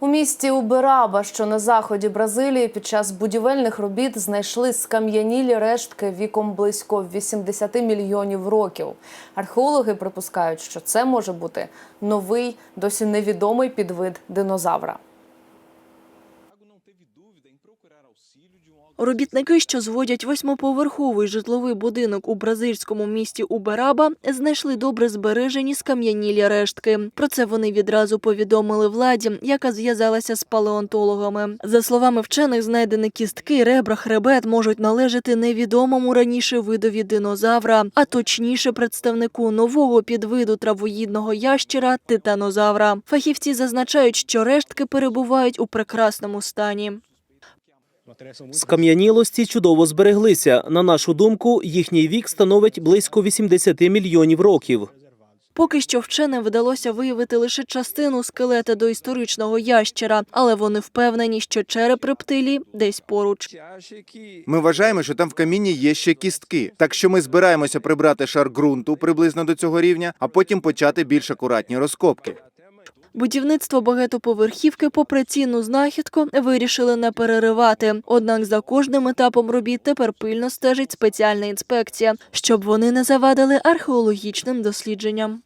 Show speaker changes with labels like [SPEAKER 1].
[SPEAKER 1] У місті Убераба, що на заході Бразилії, під час будівельних робіт знайшли скам'янілі рештки віком близько 80 мільйонів років. Археологи припускають, що це може бути новий, досі невідомий підвид динозавра.
[SPEAKER 2] Робітники, що зводять восьмиповерховий житловий будинок у бразильському місті Убераба, знайшли добре збережені скам'янілі рештки. Про це вони відразу повідомили владі, яка зв'язалася з палеонтологами. За словами вчених, знайдені кістки, ребра, хребет можуть належати невідомому раніше видові динозавра, а точніше представнику нового підвиду травоїдного ящера титанозавра. Фахівці зазначають, що рештки перебувають у прекрасному стані.
[SPEAKER 3] Скам'янілості чудово збереглися. На нашу думку, їхній вік становить близько 80 мільйонів років.
[SPEAKER 2] Поки що вченим вдалося виявити лише частину скелета доісторичного ящера, але вони впевнені, що череп рептилії десь поруч.
[SPEAKER 4] Ми вважаємо, що там в камінні є ще кістки. Так що ми збираємося прибрати шар ґрунту приблизно до цього рівня, а потім почати більш акуратні розкопки.
[SPEAKER 2] Будівництво багатоповерхівки, попри цінну знахідку, вирішили не переривати. Однак за кожним етапом робіт тепер пильно стежить спеціальна інспекція, щоб вони не завадили археологічним дослідженням.